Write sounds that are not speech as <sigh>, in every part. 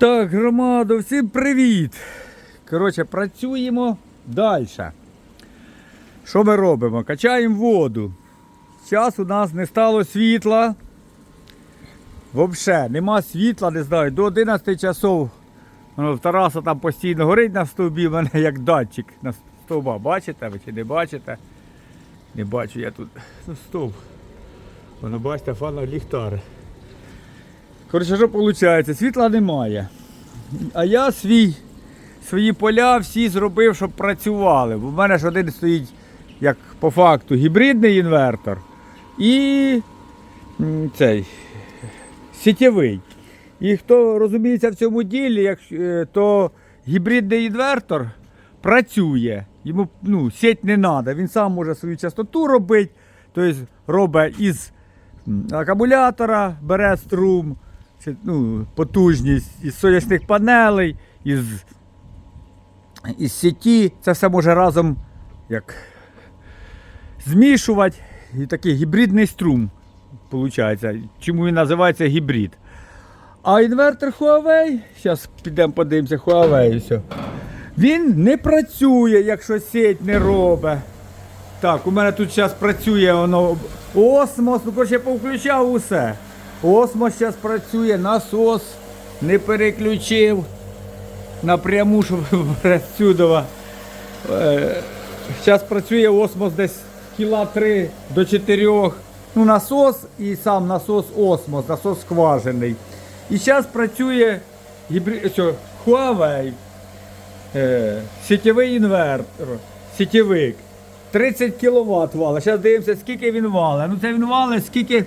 Так, громадо, всім привіт! Коротше, працюємо далі. Що ми робимо? Качаємо воду. Зараз у нас не стало світла. Взагалі, нема світла, не знаю. До 11 часов в Тараса там постійно горить на стовбі, в мене як датчик на стовба. Бачите ви чи не бачите? Не бачу я тут. Ну, стовп. Воно бачите, фано ліхтар. Коротше, що виходить? Світла немає. А я свій, свої поля всі зробив, щоб працювали. Бо в мене ж один стоїть, як по факту, гібридний інвертор і цей сітєвий. І хто розуміється в цьому ділі, е, то гібридний інвертор працює. Йому ну, сеть не треба. Він сам може свою частоту робити, тобто робить із акумулятора, бере струм, чи, ну, потужність із сонячних панелей, із, із сіті. Це все може разом як змішувати. І такий гібридний струм. Получається. Чому він називається гібрид? А інвертор Huawei, зараз підемо подивимося Huawei. Все. Він не працює, якщо сеть не робить. Так, у мене тут зараз працює воно осмос, ну коротше, я повключав усе. Осмос зараз працює, насос не переключив напряму, щоб <laughs> працюдова. Зараз працює осмос десь кіла 3 до 4. Ну, насос і сам насос осмос, насос скважений. І зараз працює гібрид, що, Huawei, е, сітєвий інвертор, сітєвик. 30 кВт вала. Зараз дивимося, скільки він валить. Ну це він валить, скільки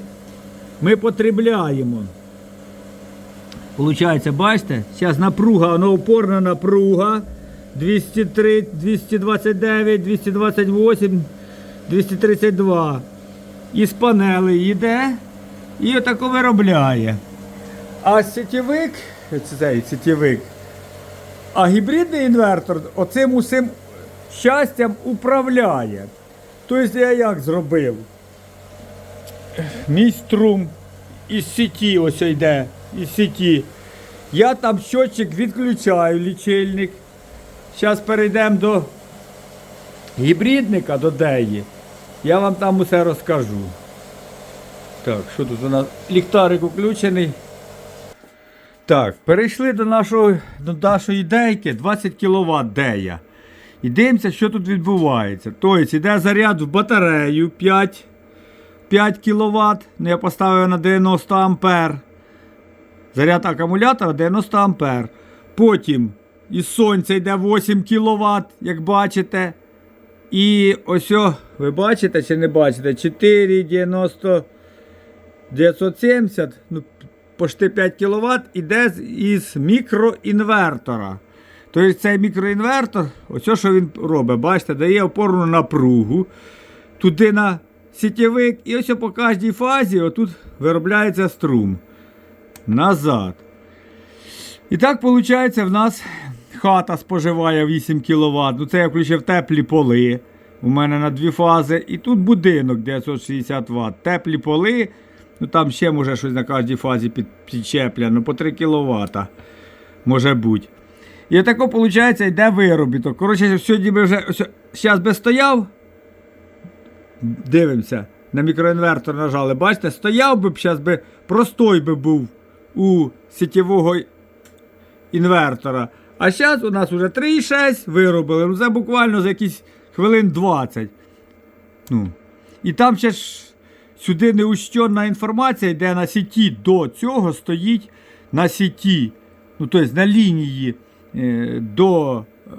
ми потребляємо. Получається, бачите? Зараз напруга, воно опорна напруга. 203, 229, 228, 232. Із панелей йде і отако виробляє. А сітєвик, цей сітєвик, а гібридний інвертор оцим усім щастям управляє. Тобто я як зробив? Мій струм із сіті ось йде, із сіті. Я там щотчик відключаю лічильник. Зараз перейдемо до гібридника, до деї. Я вам там усе розкажу. Так, що тут у нас? Ліхтарик включений. Так, перейшли до нашого, до нашої дейки 20 кВт дея. І дивимося, що тут відбувається. Тобто йде заряд в батарею 5, 5 кВт. Ну, я поставив на 90 ампер. Заряд акумулятора 90 ампер. Потім із сонця йде 8 кВт, як бачите. І ось, ви бачите чи не бачите? 4, 90, 970, ну, почти 5 кВт іде із мікроінвертора. Тобто цей мікроінвертор, ось що він робить, бачите, дає опорну напругу туди на сітєвик, і ось по кожній фазі отут виробляється струм. Назад. І так, виходить, в нас хата споживає 8 кВт. Ну, це я включив теплі поли. У мене на дві фази. І тут будинок 960 Вт. Теплі поли. Ну там ще може щось на кожній фазі під, підчеплено, по 3 кВт. Може бути. І отако, виходить, йде виробіток. Коротше, сьогодні ми вже зараз би стояв. Дивимося, на мікроінвертор нажали. Бачите, стояв би, б, зараз би простой би був у сітєвого інвертора. А зараз у нас вже 3,6 виробили. Ну це буквально за якісь хвилин 20. Ну. І там ще ж сюди неущенна інформація йде на сіті. До цього стоїть на сіті. Ну, тобто на лінії е, до е,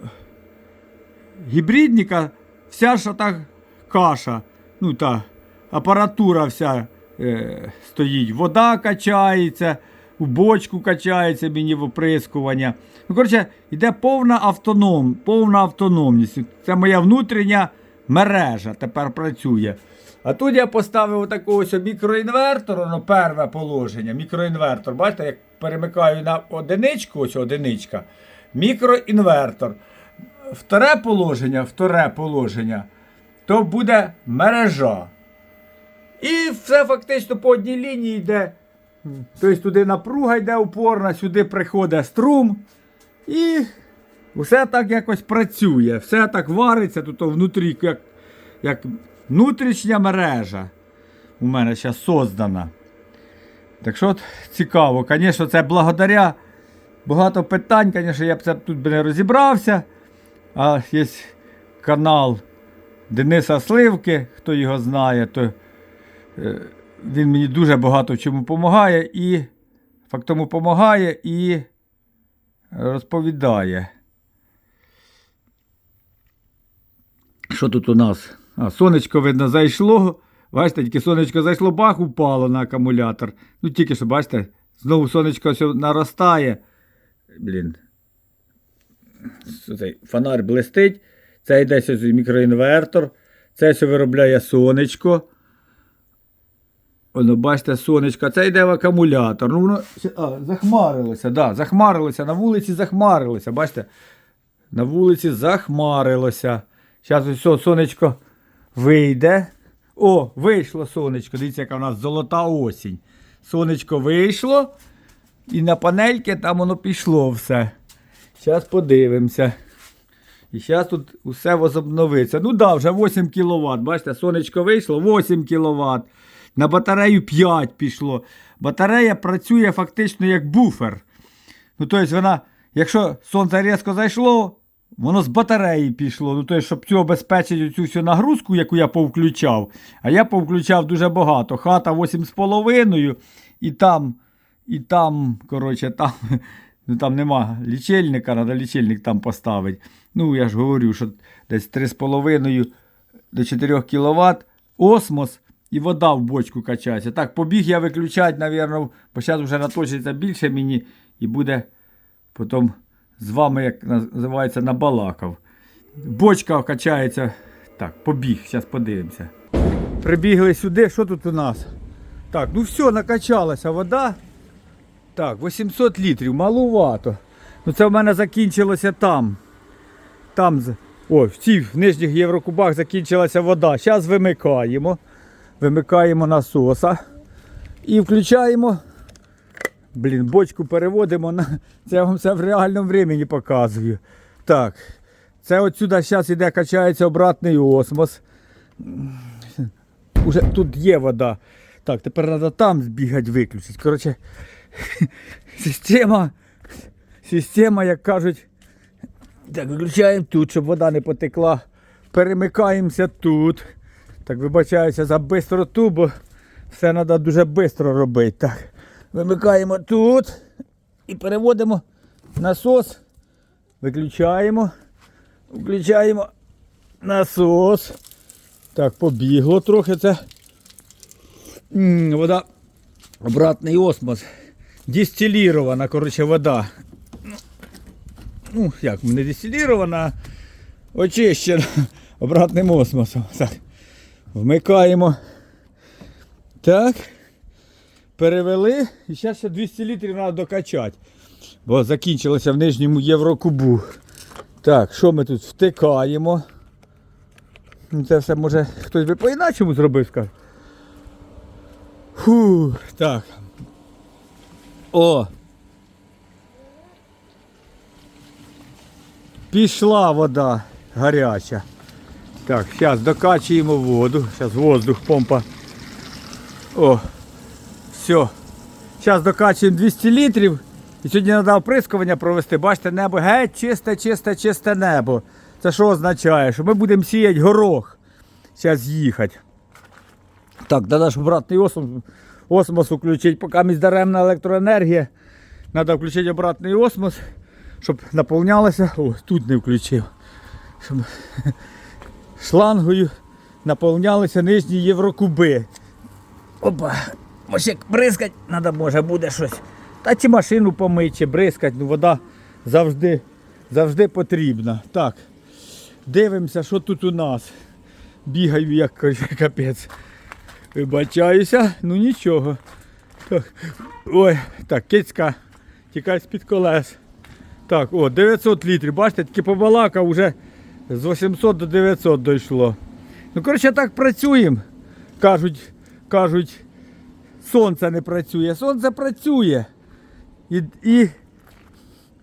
гібридника вся ж так каша. Ну та апаратура вся е, стоїть. Вода качається, у бочку качається мені в оприскування. Ну, коротше, йде повна автоном, повна автономність. Це моя внутрішня мережа тепер працює. А тут я поставив такого ось мікроінвертор, ну, перше положення, мікроінвертор. Бачите, як перемикаю на одиничку, ось одиничка, мікроінвертор. Вторе положення, вторе положення, то буде мережа. І все фактично по одній лінії йде Тобто туди напруга йде упорна, сюди приходить струм. І все так якось працює. Все так вариться тут внутрі, як, як внутрішня мережа у мене зараз создана. Так що от цікаво, звісно, це благодаря багато питань, звісно, я б це тут би не розібрався. А є канал Дениса Сливки, хто його знає, то е, він мені дуже багато в чому допомагає і фактом допомагає і розповідає. Що тут у нас? А, сонечко, видно, зайшло. Бачите, тільки сонечко зайшло, бах, упало на акумулятор. Ну, тільки що, бачите, знову сонечко все наростає. Блін. Фонарь блистить. Це йде мікроінвертор. Це все виробляє сонечко. Воно, бачите, сонечко. Це йде в акумулятор. Ну, воно а, захмарилося, да, захмарилося. На вулиці захмарилося. Бачите? На вулиці захмарилося. Зараз все, сонечко вийде. О, вийшло сонечко. Дивіться, яка в нас золота осінь. Сонечко вийшло. І на панельки там воно пішло все. Зараз подивимося. І зараз тут усе возобновиться. Ну да, вже 8 кВт. Бачите, сонечко вийшло, 8 кВт. На батарею 5 пішло. Батарея працює фактично як буфер. Ну, тобто вона, якщо сонце різко зайшло, воно з батареї пішло. Ну, тобто, щоб цю обезпечити цю всю нагрузку, яку я повключав, а я повключав дуже багато. Хата 8,5 і там, і там, коротше, там, ну, там нема лічильника, треба лічильник там поставити. Ну, я ж говорю, що десь 3,5 до 4 кВт осмос і вода в бочку качається. Так, побіг я виключати, мабуть, бо зараз вже наточиться більше мені і буде потім з вами, як називається, набалакав. Бочка качається. Так, побіг, зараз подивимося. Прибігли сюди, що тут у нас? Так, ну все, накачалася вода. Так, 800 літрів, малувато. Ну це в мене закінчилося там. Там, з- о, в цій в нижніх єврокубах закінчилася вода. Зараз вимикаємо. Вимикаємо насоса. І включаємо. Блін, бочку переводимо на. Це я вам все в реальному времени показую. Так. Це отсюди зараз іде, качається обратний осмос. Уже тут є вода. Так, тепер треба там збігати виключити. Коротше, <laughs> система, система, як кажуть, так, виключаємо тут, щоб вода не потекла. Перемикаємося тут. Так, вибачаюся за бистроту, бо все треба дуже швидко робити. Так. Вимикаємо тут і переводимо насос. Виключаємо. Включаємо насос. Так, побігло трохи це. М, Вода. Обратний осмос. Дистилірована, коротше, вода. Ну, як, не дистилірована, а очищена <laughs> обратним осмосом. Так. Вмикаємо. Так. Перевели. І зараз ще 200 літрів треба докачати. Бо закінчилося в нижньому Єврокубу. Так, що ми тут втикаємо? Ну, Це все може хтось би по-іначому зробив, скаже. Фу, так. О! Пішла вода гаряча. Так, зараз докачуємо воду. Зараз воздух, помпа. О, все. Зараз докачуємо 200 літрів. І сьогодні треба оприскування провести. Бачите, небо геть чисте, чисте, чисте небо. Це що означає? Що ми будемо сіяти горох. Зараз їхати. Так, треба ж обратний осмос, осмос включити, поки ми даремна електроенергія. Треба включити обратний осмос, щоб наповнялося. О, тут не включив. Щоб <laughs> шлангою наповнялися нижні єврокуби. Опа, може бризкать, треба, може буде щось. Та чи машину помить, чи бризкать, ну вода завжди, завжди потрібна. Так, дивимося, що тут у нас. Бігаю, як <laughs> капець. Вибачаюся, ну нічого. Так. Ой, так, кицька, тікай з-під колес. Так, о, 900 літрів. Бачите, тільки побалакав вже з 800 до 900 дійшло. Ну, коротше, так працюємо. Кажуть, кажуть, сонце не працює. Сонце працює. І, і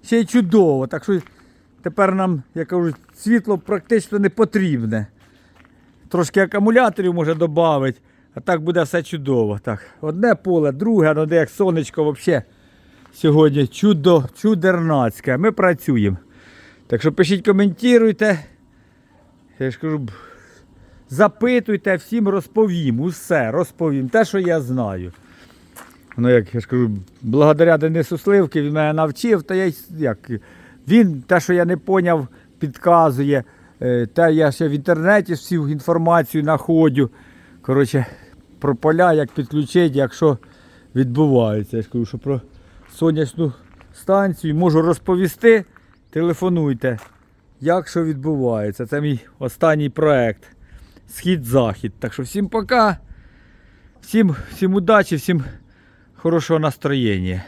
ще й чудово. Так що тепер нам, я кажу, світло практично не потрібне. Трошки акумуляторів може додати, а так буде все чудово. Так, одне поле, друге, ну де як сонечко взагалі сьогодні чудо, чудернацьке. Ми працюємо. Так що пишіть, коментуйте. Я ж кажу, запитуйте, всім розповім. Усе розповім. Те, що я знаю. Ну, як я ж кажу, благодаря Денису Сливки він мене навчив, та я як. Він те, що я не поняв, підказує. Е, Те я ще в інтернеті всю інформацію знаходжу. Коротше, про поля, як підключити, якщо відбувається. Я ж кажу, що про сонячну станцію можу розповісти. Телефонуйте, як що відбувається. Це мій останній проект. Схід-захід. Так що всім пока. Всім, всім удачі, всім хорошого настроєння.